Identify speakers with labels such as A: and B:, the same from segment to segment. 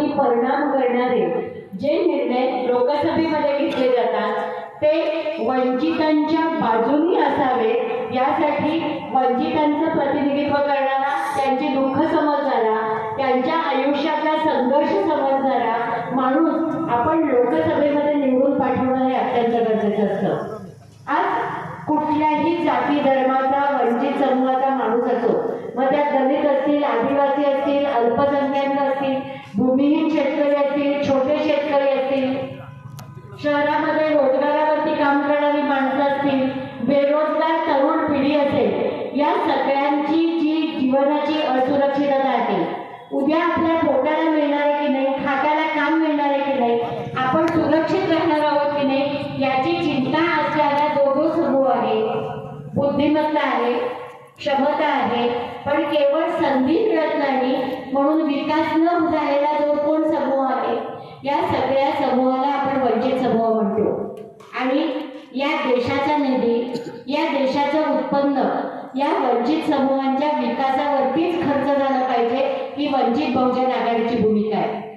A: विकासावरती परिणाम करणारे जे निर्णय लोकसभेमध्ये घेतले जातात ते वंचितांच्या बाजूनी असावे यासाठी वंचितांचं प्रतिनिधित्व करणारा त्यांचे दुःख समजणारा त्यांच्या आयुष्यातला संघर्ष समजणारा माणूस आपण लोकसभेमध्ये निवडून पाठवणं हे अत्यंत गरजेचं असतं. आज कुठल्याही जाती सगळ्यांची जी जीवनाची असुरक्षितता आहे उद्या आपल्या पोटाला मिळणार आहे की नाही खात्याला काम मिळणार आहे की नाही आपण सुरक्षित राहणार आहोत की नाही याची चिंता असणारा जो जो समूह आहे बुद्धिमत्ता आहे क्षमता आहे पण केवळ संधी मिळत नाही म्हणून विकास न झालेला जो कोण समूह आहे या सगळ्या समूहाला वंचित बहुजन आघाडीची भूमिका आहे.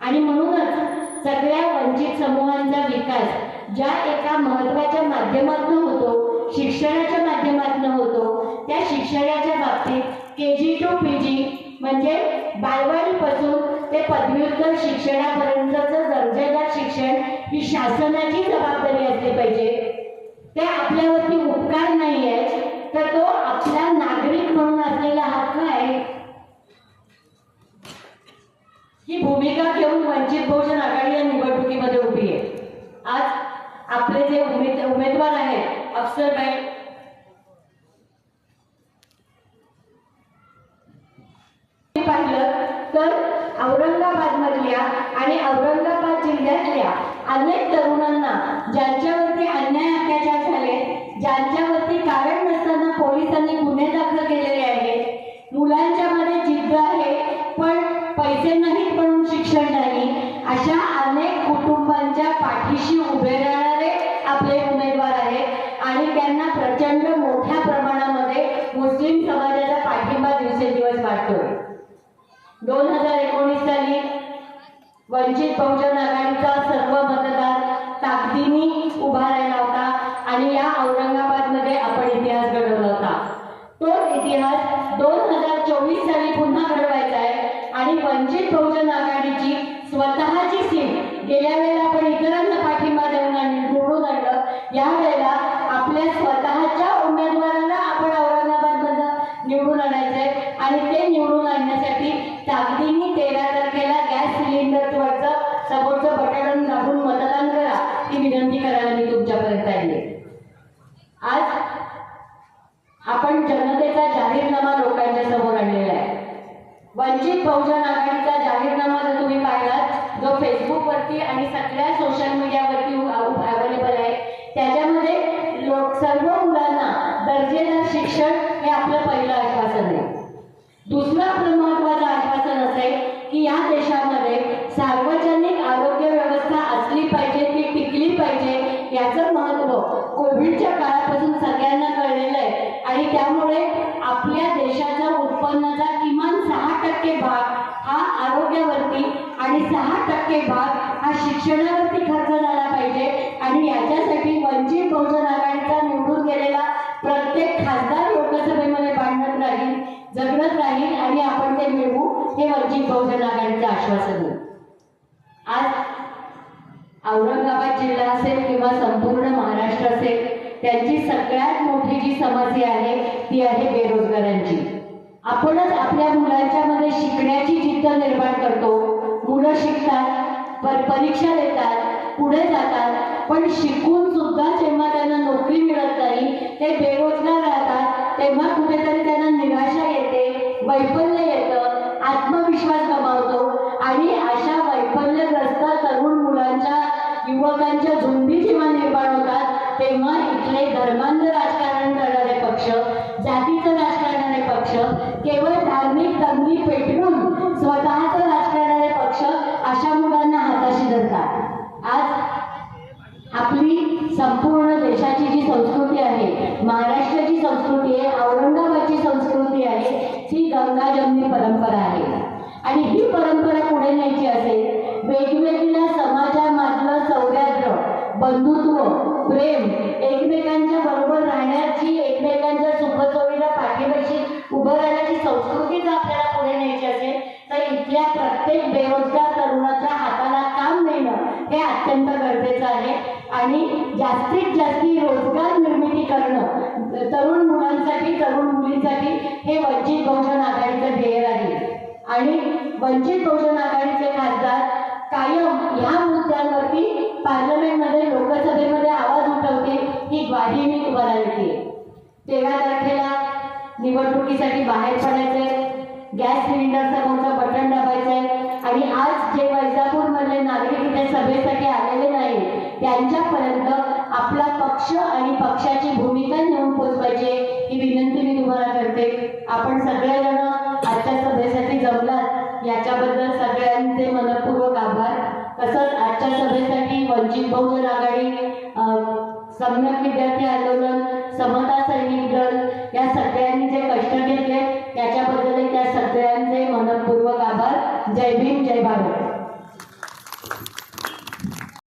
A: आणि म्हणूनच सगळ्या वंचित समूहांचा विकास ज्या एका महत्त्वाच्या माध्यमातून होतो शिक्षणाच्या माध्यमातून होतो त्या शिक्षणाच्या बाबतीत के जी टू पी जी म्हणजे बालवाडीपासून ते पदव्युत्तर शिक्षणापर्यंतचं दर्जेदार शिक्षण ही शासनाची जबाबदारी असली पाहिजे. ते आपल्यावर उपकार नाही आहे तर तो आपला नागरिक म्हणून असलेला हक्क आहे ही भूमिका घेऊन वंचित बहुजन आघाडी या निवडणुकीमध्ये उभी आहे आज आपले जे उमेद उमेदवार आहेत अफसरबाई पाहिलं तर औरंगाबाद मधल्या आणि औरंगाबाद जिल्ह्यातल्या अनेक तरुणांना ज्यांच्यावरती अन्याय अत्याचार झाले ज्यांच्यावरती कारण नसताना पोलिसांनी गुन्हे दाखल केलेले आहेत. मुलांच्या मध्ये जिद्द आहे पण पैसे नाहीत म्हणून शिक्षण नाही. अशा अनेक कुटुंबांच्या पाठीशी उभे राहणारे आपले उमेदवार आहेत आणि त्यांना वंचित बहुजन आघाडीचा सर्व मतदार ताकदीने उभा राहिला होता आणि या औरंगाबादमध्ये आपण इतिहास घडवला होता. तो इतिहास दोन हजार चोवीस साली पुन्हा घडवायचा आहे आणि वंचित बहुजन आघाडीची स्वतःची सीट गेल्या वेळेला आपण इतरांना पाठिंबा देऊन आणि निवडून आणलं. या वेळेला आपल्या स्वतःच्या उमेदवारांना आपण औरंगाबादमधनं निवडून आणायचंय आणि ते निवडून आणण्यासाठी ताकदीने तेरा तारखेला गॅस सिलेंडरवरचं समोरचं बटन दाबून मतदान करा ही विनंती करायला मी तुमच्यापर्यंत आली आज आपण जनतेचा जाहीरनामा लोकांच्या समोर आणलेला आहे. वंचित बहुजन आघाडीचा जाहीरनामा जर तुम्ही पाहिलात जो फेसबुकवरती आणि सगळ्या सोशल मीडियावरती अवेलेबल आहे त्याच्यामध्ये लोक सर्व मुलांना दर्जेदार शिक्षण हे आपलं पहिलं आश्वासन आहे. दुसरं आपलं महत्वाचं आश्वासन असेल की या देशामध्ये सार्वजनिक आरोग्य व्यवस्था असली पाहिजे ती टिकली पाहिजे याचं महत्त्व कोविडच्या काळापासून आणि त्यामुळे आपल्या देशाच्या उत्पन्नाचा किमान सहा टक्के भाग हा आरोग्यावरती आणि सहा टक्के भाग हा शिक्षणावरती खर्च झाला पाहिजे. आणि याच्यासाठी वंचित बहुजन आघाडीचा निवडून गेलेला प्रत्येक खासदार लोकसभेमध्ये बांधत राहील जगत राहील आणि आपण ते मिळवू हे वंचित बहुजन आघाडीचं आश्वासन आज औरंगाबाद जिल्हा असेल किंवा संपूर्ण महाराष्ट्र असेल त्यांची सगळ्यात मोठी जी समस्या आहे ती आहे बेरोजगारांची. आपणच आपल्या मुलांच्या मध्ये शिकण्याची जिद्द निर्माण करतो. मुलं शिकतात पर परीक्षा देतात पुढे जातात पण शिकून सुद्धा जेव्हा त्यांना नोकरी मिळत नाही ते बेरोजगार राहतात तेव्हा कुठेतरी त्यांना निराशा येते वैफल्य येतं आत्मविश्वास गमावतो. आणि अशा वैफल्यग्रस्त तरुण मुलांच्या युवकांच्या झुंडी जेव्हा ते मग इथले धर्मांध राजकारण करणारे पक्ष जातीचं राजकारणारे पक्ष केवळ धार्मिक तंगी पेटवून स्वतःच राजकारणारे पक्ष अशा मुलांना हाताशी धरतात. आज आपली संपूर्ण देशाची जी संस्कृती आहे महाराष्ट्राची संस्कृती आहे औरंगाबादची संस्कृती आहे ती गंगाजमनी परंपरा आहे. आणि ही परंपरा पुढे न्यायची असेल वेगवेगळ्या समाजामधलं सौराष्ट्र बंधुत्व प्रेम. एकमेकांच्या बरोबर राहण्याची एकमेकांच्या सुखसोयीला पाठीपाशी उभं राहण्याची संस्कृती जर आपल्याला पुढे न्यायची असेल तर इथल्या प्रत्येक बेरोजगार तरुणाच्या हाताला काम मिळणं हे अत्यंत गरजेचं आहे. आणि जास्तीत जास्ती रोजगार निर्मिती करणं तरुण मुलांसाठी तरुण मुलींसाठी हे वंचित बहुजन आघाडीचं ध्येय राहील आणि वंचित बहुजन आघाडीचे खासदार कायम निवडणुकीसाठी बाहेर पडायचंय गॅस सिलेंडर समोरचं बटन दाबायचंय. आणि आज जे वैजापूरमधले नागरिक इथे सभेसाठी आलेले नाही त्यांच्यापर्यंत आपला पक्ष आणि पक्षाची भूमिका नेऊन पोचवायची ही विनंती मी तुम्हाला करते. आपण सगळेजण आजच्या सभेसाठी जमलात याच्याबद्दल सगळ्यांचे मनपूर्वक आभार. तसंच आजच्या सभेसाठी वंचित बहुजन आघाडी सम्यक विद्यार्थी आंदोलन समता सैनिक दल या सगळ्यांनी जे कष्ट घेतले त्याच्याबद्दल त्या सगळ्यांचे मनपूर्वक आभार. जय भीम जय भारत.